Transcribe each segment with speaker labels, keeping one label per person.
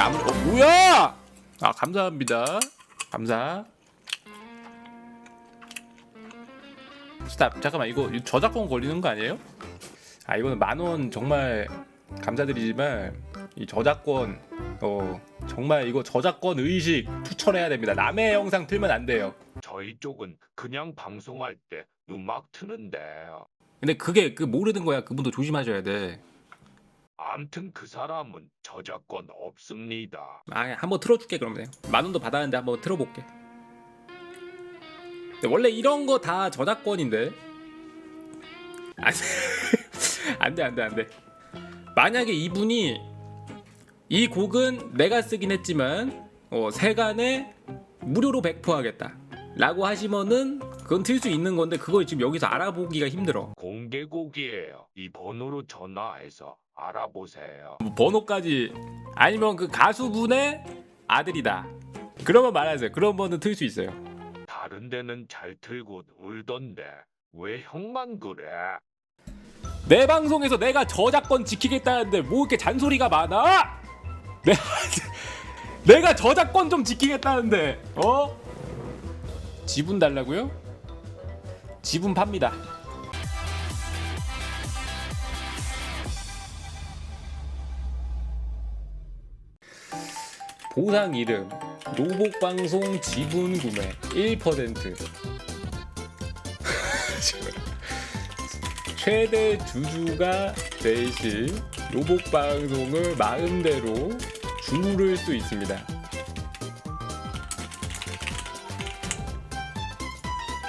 Speaker 1: 아무 어 뭐야? 아 감사합니다. 감사. 스탑. 잠깐만 이거 저작권 걸리는 거 아니에요? 아 이거는 만 원 정말 감사드리지만 이 저작권 어 정말 이거 저작권 의식 투철해야 됩니다. 남의 영상 틀면 안 돼요.
Speaker 2: 저희 쪽은 그냥 방송할 때 음악 트는데
Speaker 1: 근데 그게 그 모르는 거야. 그분도 조심하셔야 돼.
Speaker 2: 암튼 그 사람은 저작권 없습니다.
Speaker 1: 아 한번 틀어줄게 그러면 만 원도 받았는데 한번 틀어볼게. 원래 이런 거 다 저작권인데. 안돼 안돼 안돼. 만약에 이분이 이 곡은 내가 쓰긴 했지만 어, 세간에 무료로 배포하겠다. 라고 하시면은 그건 틀 수 있는 건데 그걸 지금 여기서 알아보기가 힘들어.
Speaker 2: 공개곡이에요. 이 번호로 전화해서 알아보세요.
Speaker 1: 뭐 번호까지 아니면 그 가수분의 아들이다. 그러면 말하세요. 그런 번은 틀 수 있어요.
Speaker 2: 다른 데는 잘 틀고 울던데 왜 형만 그래?
Speaker 1: 내 방송에서 내가 저작권 지키겠다는데 뭐 이렇게 잔소리가 많아? 내가 내가 저작권 좀 지키겠다는데 어? 지분 달라고요? 지분 팝니다. 보상 이름 로봇 방송 지분 구매 1% 최대 주주가 되실 로봇 방송을 마음대로 주무를 수 있습니다.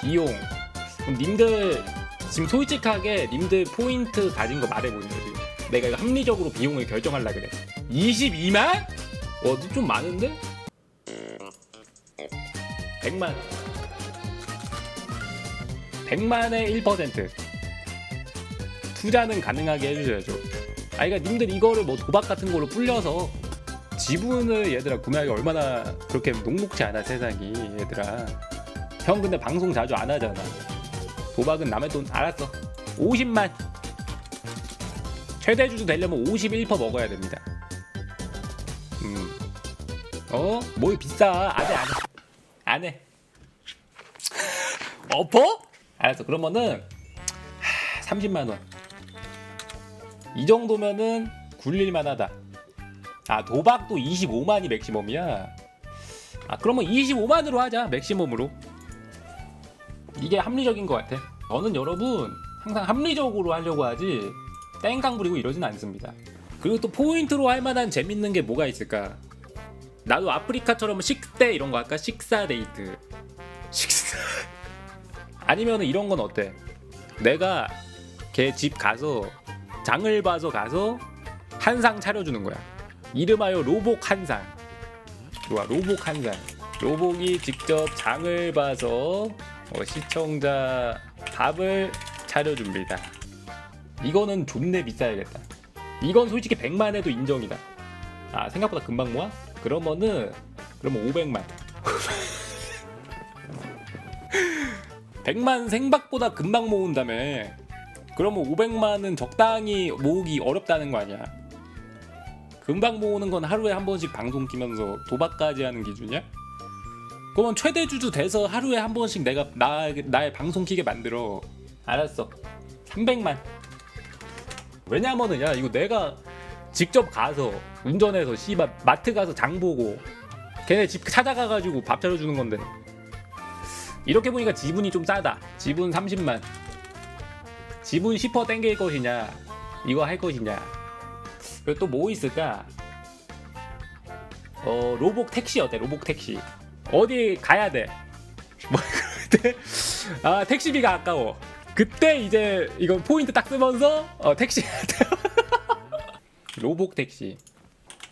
Speaker 1: 비용 그럼 님들 지금 솔직하게 님들 포인트 가진 거 말해보는 거지. 내가 이거 합리적으로 비용을 결정하려 그래. 22만? 와, 좀 많은데? 100만. 100만의 1%. 투자는 가능하게 해주셔야죠. 아, 그러니까 님들 이거를 뭐 도박 같은 걸로 불려서 지분을 얘들아 구매하기 얼마나 그렇게 녹록지 않아 세상이 얘들아. 형 근데 방송 자주 안 하잖아. 도박은 남의 돈 알았어. 50만. 최대 주주 되려면 51% 먹어야 됩니다. 음. 어? 뭘 비싸? 안 해, 안 해. 안 해. 어퍼? 알았어. 그러면은 하, 30만 원. 이 정도면은 굴릴만 하다. 아, 도박도 25만이 맥시멈이야. 아, 그러면 25만으로 하자. 맥시멈으로. 이게 합리적인 것 같아. 저는 여러분 항상 합리적으로 하려고 하지 땡깡 부리고 이러진 않습니다. 그리고 또 포인트로 할 만한 재밌는 게 뭐가 있을까? 나도 아프리카처럼 식대 이런 거 할까? 식사 데이트. 식사. 아니면 이런 건 어때? 내가 걔 집 가서 장을 봐서 가서 한 상 차려주는 거야. 이름하여 로복 한 상. 좋아, 로복 한 상. 로복이 직접 장을 봐서 어, 시청자 밥을 차려줍니다. 이거는 존내 비싸야겠다. 이건 솔직히 100만 해도 인정이다. 아 생각보다 금방 모아? 그러면은 그러면 500만. 100만 생각보다 금방 모은다며. 그러면 500만은 적당히 모으기 어렵다는 거 아니야. 금방 모으는 건 하루에 한 번씩 방송 끼면서 도박까지 하는 기준이야? 그러면 최대 주주 돼서 하루에 한 번씩 내가 나, 나의 방송 키게 만들어. 알았어. 300만. 왜냐면은 야 이거 내가 직접 가서 운전해서 씨발 마트 가서 장 보고 걔네 집 찾아가 가지고 밥 차려 주는 건데 이렇게 보니까 지분이 좀 싸다. 지분 30만. 지분 10% 땡길 것이냐? 이거 할 것이냐? 그리고 또 뭐 있을까? 어 로복 택시 어때? 로복 택시. 어디 가야 돼? 뭐 그때 아 택시비가 아까워. 그때 이제 이거 포인트 딱 쓰면서 어, 택시. 로복 택시.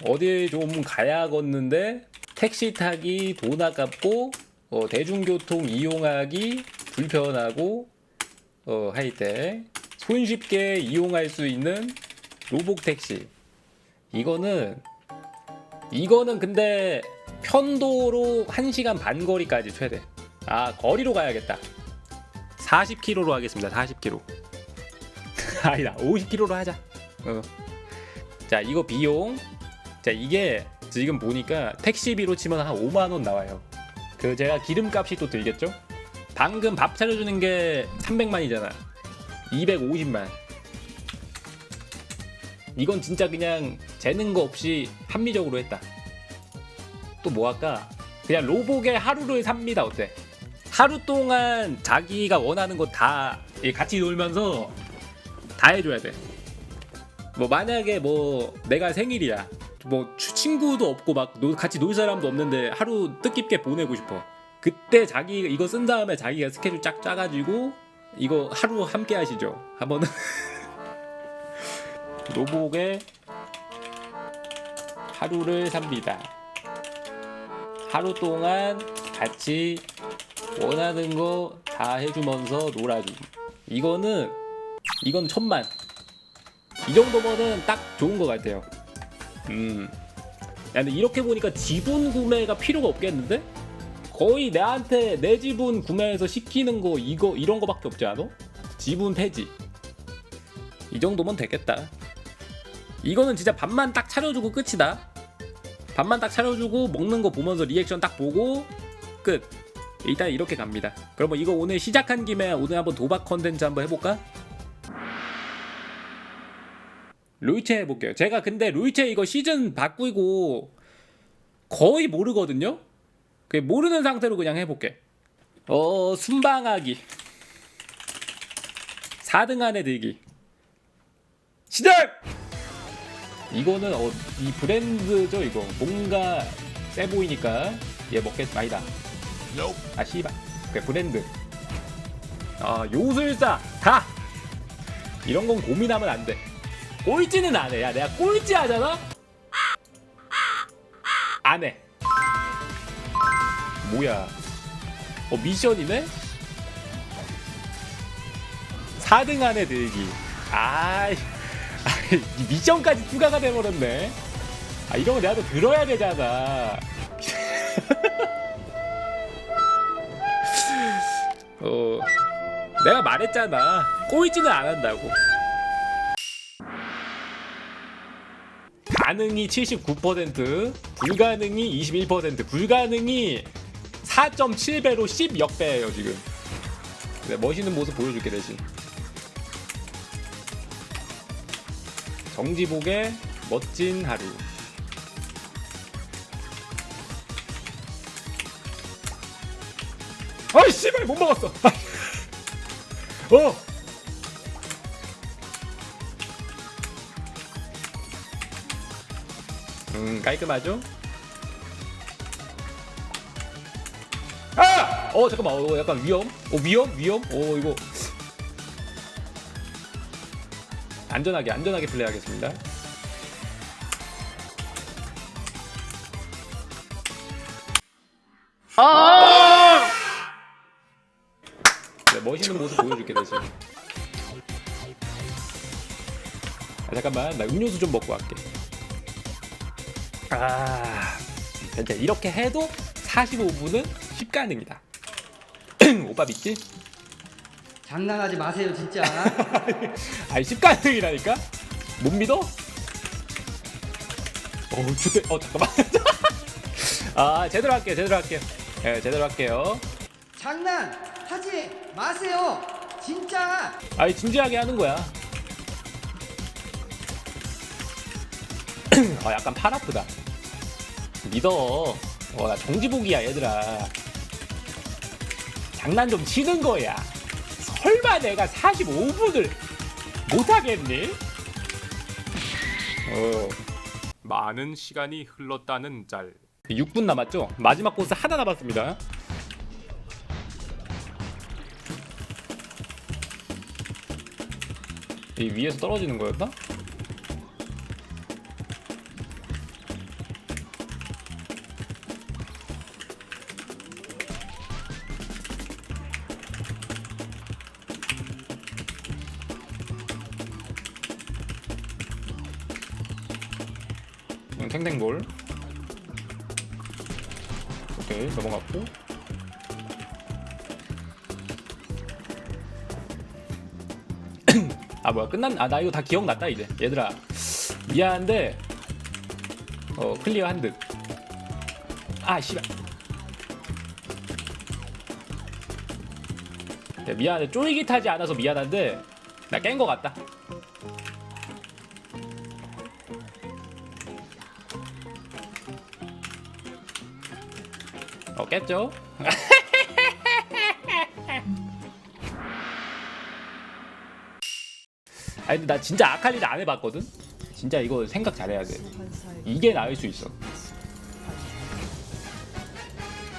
Speaker 1: 어디 좀 가야겠는데 택시 타기 돈 아깝고 어, 대중교통 이용하기 불편하고 어, 할때 손쉽게 이용할 수 있는 로복 택시. 이거는 이거는 근데 편도로 1시간 반 거리까지 최대. 아, 거리로 가야겠다. 40km로 하겠습니다. 40km. 아니다. 50km로 하자. 어. 자 이거 비용 자 이게 지금 보니까 택시비로 치면 한 5만 원 나와요. 그 제가 기름값이 또 들겠죠? 방금 밥 차려주는 게 300만이잖아. 250만. 이건 진짜 그냥 재는 거 없이 합리적으로 했다. 또 뭐 할까? 그냥 로복의 하루를 삽니다. 어때? 하루 동안 자기가 원하는 거 다 같이 놀면서 다 해줘야 돼. 뭐 만약에 뭐 내가 생일이야. 뭐 추- 친구도 없고 막 놀- 같이 놀 사람도 없는데 하루 뜻깊게 보내고 싶어. 그때 자기 이거 쓴 다음에 자기가 스케줄 쫙 짜가지고 이거 하루 함께 하시죠. 한번은 로복의 하루를 삽니다. 하루 동안 같이 원하는 거 다 해주면서 놀아줌. 이거는 이건 천만. 이 정도면은 딱 좋은 것 같아요. 음. 야, 근데 이렇게 보니까 지분 구매가 필요가 없겠는데? 거의 내한테 내 지분 구매해서 시키는 거 이거 이런 거밖에 없지 않아? 지분 폐지. 이 정도면 되겠다. 이거는 진짜 밥만 딱 차려주고 끝이다. 밥만 딱 차려주고 먹는 거 보면서 리액션 딱 보고 끝. 일단 이렇게 갑니다. 그러면 이거 오늘 시작한 김에 오늘 한번 도박 컨텐츠 한번 해볼까? 로이체 해볼게요. 제가 근데 로이체 이거 시즌 바꾸고 거의 모르거든요. 그 모르는 상태로 그냥 해볼게. 어 순방하기 4등 안에 들기 시작! 이거는 어, 이 브랜드죠 이거. 뭔가 세 보이니까 얘 먹겠 아니다. 아 씨발. 그 브랜드. 아 요술사 다 이런 건 고민하면 안돼. 꼴찌는 안해. 야 내가 꼴찌 하잖아? 안해. 뭐야. 어 미션이네? 4등 안에 들기. 아이 이 미션까지 추가가 돼버렸네. 아 이런 거 내가 또 들어야 되잖아. 어 내가 말했잖아. 안 한다고. 가능이 79% 불가능이 21% 불가능이 4.7배로 10역배예요 지금. 네, 멋있는 모습 보여줄게 대신 정지복의 멋진 하루. 아이 씨발 못 먹었어. 어. 음 깔끔하죠? 아! 어 잠깐만. 어 약간 위험? 어 위험? 위험? 어 이거 안전하게 안전하게 플레이하겠습니다. 네, 멋있는 모습 보여줄게 대신. 아, 잠깐만. 나 음료수 좀 먹고 갈게. 아 진짜 이렇게 해도 45분은 10가능이다. 오빠 믿지?
Speaker 3: 장난하지 마세요 진짜.
Speaker 1: 아니 10가능이라니까? 못 믿어? 어 주대 어 잠깐만. 아 제대로 할게요 제대로 할게요. 예 제대로 할게요.
Speaker 3: 장난하지 마세요 진짜.
Speaker 1: 아니 진지하게 하는 거야. 아 약간 팔 아프다. 믿어. 어나 정지복이야 얘들아. 장난 좀 치는 거야 설마 내가 45분을 못하겠니? 어 많은 시간이 흘렀다는 짤 6분 남았죠? 마지막 보스 하나 남았습니다 이 위에서 떨어지는 거였나? 오케이 넘어갔고 아 뭐야 끝난 아 나 이거 다 기억났다 이제 얘들아 미안한데 어 클리어 한 듯. 아 씨발. 야, 미안해 쫄깃하지 않아서 미안한데 나 깬 거 같다. 어 깼죠? 아니 근데 나 진짜 아칼리를 안 해봤거든. 진짜 이거 생각 잘해야 돼. 이게 나을 수 있어.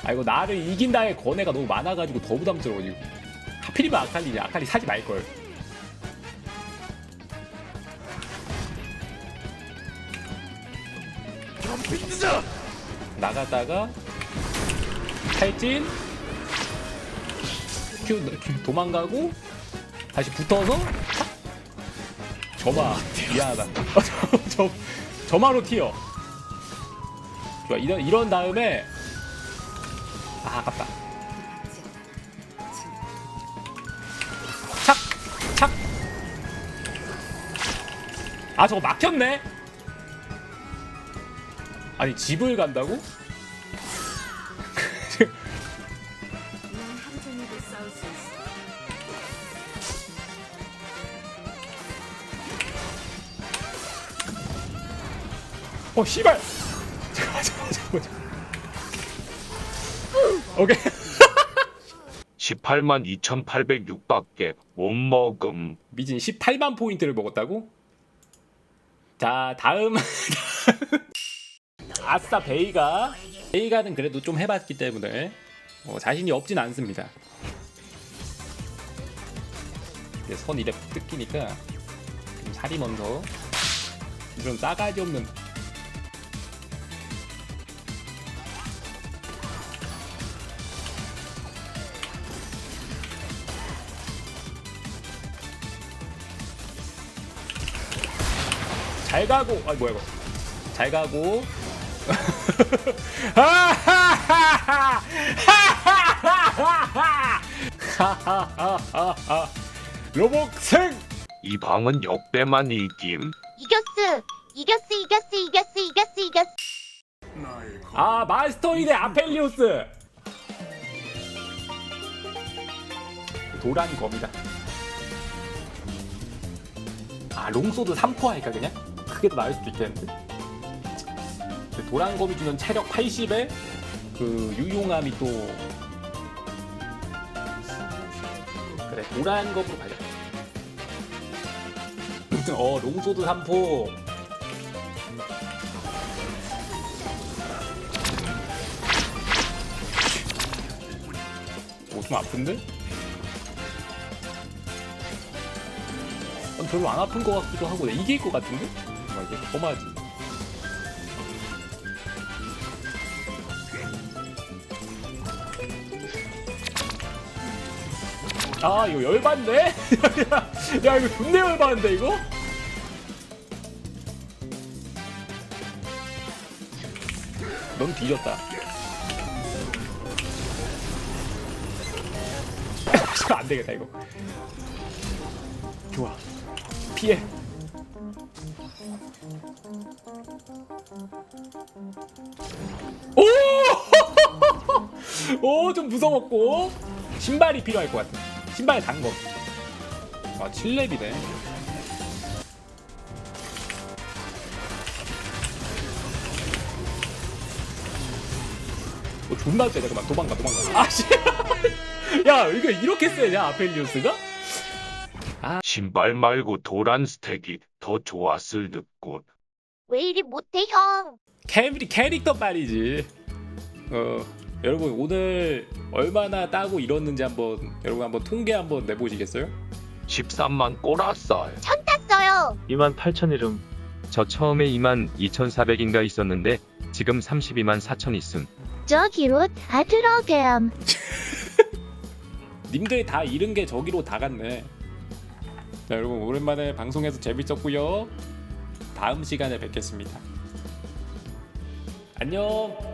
Speaker 1: 아 이거 나를 이긴다의 거래가 너무 많아가지고 더 부담스러워 지금. 하필이면 아칼리지. 아칼리 사지 말 걸. 나가다가 탈진 큐, 큐 도망가고 다시 붙어서 점화 미안하다 저, 점화로 튀어 좋아 이런, 이런 다음에 아 아깝다 착! 착! 아 저거 막혔네 아니 집을 간다고?
Speaker 4: 어
Speaker 1: 씨발 잠깐만 잠깐만 잠깐만. 오케이
Speaker 2: 18만 2,806밖에 못 먹음.
Speaker 1: 미진 18만 포인트를 먹었다고? 자 다음 아싸 베이가 베이가는 그래도 좀 해봤기 때문에 어, 자신이 없진 않습니다 근데 선 이래 뜯기니까 좀 살이 먼저 이런 싸가지 없는 잘 가고 아 뭐야 이거 잘 가고 로복
Speaker 2: 승이 방은 역대만 이김.
Speaker 5: 이겼어 이겼어 이겼어 이겼어 이겼어 이겼어
Speaker 1: 아 마스터이 대 아펠리우스 도란 검이다 아 롱소드 3포 할까 그냥? 크게 더 나을 수도 있겠는데 근데 도란 검이 주는 체력 80에 그 유용함이 또 그래 도란 검으로 가자 어 롱소드 3포 오, 좀 아픈데? 어, 별로 안 아픈 것 같기도 하고 이길 것 같은데? 막 이게 험하지 아 이거 열받네? 야, 야 이거 존내 열받는데 이거? 넌 뒤졌다 안 되겠다 이거. 좋아. 피해. 오! 오, 좀 무서웠고. 신발이 필요할 것 같아. 신발 단 거. 아, 7렙이네. 어, 존나 세. 잠깐만, 도망가, 도망가. 아, 씨. 야, 이거 이렇게 세냐, 아펠리우스가?
Speaker 2: 신발 말고 도란 스택이 더 좋았을 듯군.
Speaker 5: 왜 이리 못해 형
Speaker 1: 캐리, 캐릭터 빨이지. 어, 여러분 오늘 얼마나 따고 이뤘는지 한번 여러분 한번 통계 한번 내보시겠어요?
Speaker 2: 13만 꼬라쌀.
Speaker 5: 천 땄어요
Speaker 6: 2만 8천 이름.
Speaker 7: 저 처음에 2만 2,400인가 있었는데 지금 32만 4천 있음.
Speaker 5: 저기로 다 들어감
Speaker 1: 님들 다 잃은 게 저기로 다 갔네. 자, 여러분 오랜만에 방송에서 재밌었고요. 다음 시간에 뵙겠습니다. 안녕.